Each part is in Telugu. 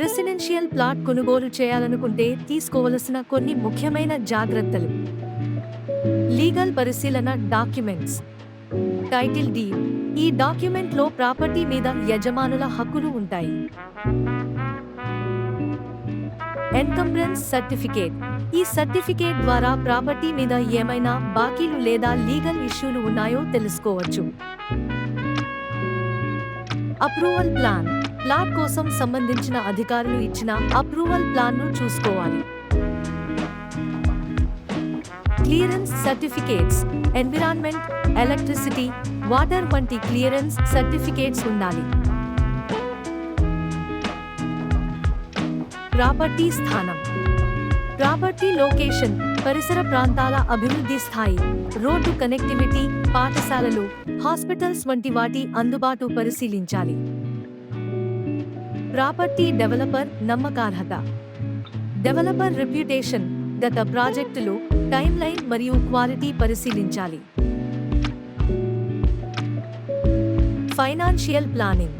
రెసిడెన్షియల్ ప్లాట్ కొనుగోలు చేయాలనుకుంటే తీసుకోవలసిన కొన్ని ముఖ్యమైన జాగ్రత్తలు. లీగల్ పరిశీలన documents. Title D E డాక్యుమెంట్లో property మీద యజమానుల హక్కులు ఉంటాయి. Encumbrance certificate. ఈ సర్టిఫికేట్ ద్వారా ప్రాపర్టీ మీద ఏమైనా బాకీలు లేదా లీగల్ ఇష్యూలు ఉన్నాయో తెలుసుకోవచ్చు. Approval plan. ప్లాట్ కోసం సంబంధించిన అధికారులు ఇచ్చిన అప్రూవల్ ప్లాన్ను చూసుకోవాలి. Clearance certificates environment electricity water వంటి క్లియరెన్స్ సర్టిఫికేట్స్ ఉండాలి. ప్రాపర్టీ స్థానం. ప్రాపర్టీ లొకేషన్ పరిసర ప్రాంతాల అభివృద్ధి స్థాయి రోడ్డు కనెక్టివిటీ పాఠశాలలు హాస్పిటల్స్ వంటి వాటి అందుబాటు పరిశీలించాలి. ప్రాపర్టీ డెవలపర్ నమ్మకార్హత. డెవలపర్ రెప్యుటేషన్ గత ప్రాజెక్టులు టైమ్ లైన్ మరియు క్వాలిటీ పరిశీలించాలి. Financial planning.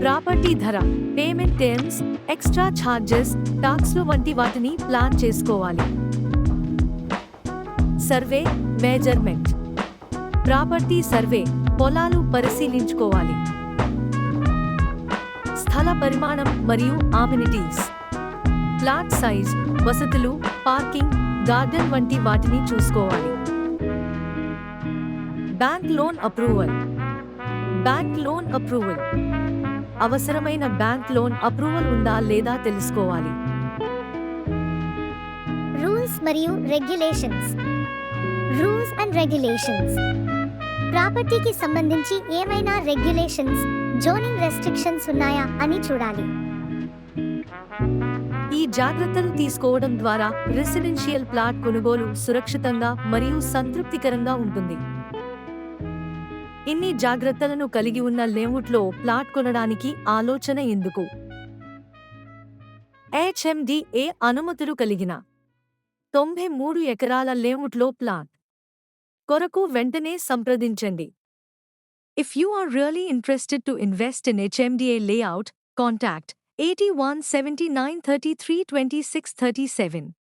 ప్రాపర్టీ ధర పేమెంట్ టర్మ్స్ ఎక్స్ట్రా ఛార్జెస్ టాక్స్లు వంటి వాటిని ప్లాన్ చేసుకోవాలి. Survey measurement. ప్రాపర్టీ సర్వే పొలాలు పరిశీలించుకోవాలి. చాలా పరిమాణం మరియు ఆమినిటీస్ ప్లాట్ సైజ్ వసతులు పార్కింగ్ గార్డెన్ వంటి వాటిని చూసుకోవాలి. Bank loan approval bank loan approval అవసరమైన బ్యాంక్ లోన్ అప్రూవల్ ఉందా లేదా తెలుసుకోవాలి. రూల్స్ మరియు రెగ్యులేషన్స్ రూల్స్ అండ్ రెగ్యులేషన్స్ ప్రాపర్టీకి సంబంధించి ఏమైనా రెగ్యులేషన్స్ జోనింగ్ రెస్ట్రిక్షన్స్ ఉన్నాయా అని చూడాలి. ఈ జాగ్రత్తలు తీసుకోవడం ద్వారా రెసిడెన్షియల్ ప్లాట్ కొనుగోలు సురక్షితంగా మరియు సంతృప్తికరంగా ఉంటుంది. ఇన్ని జాగ్రత్తలను కలిగి ఉన్న లేఅవుట్లో ప్లాట్ కొనడానికి ఆలోచన ఎందుకు? హెచ్ఎండిఏ అనుమతులు కలిగిన తొంభై మూడు ఎకరాల లేఅవుట్లో ప్లాట్ కొరకు వెంటనే సంప్రదించండి. If you are really interested to invest in HMDA layout, contact 81793-26-37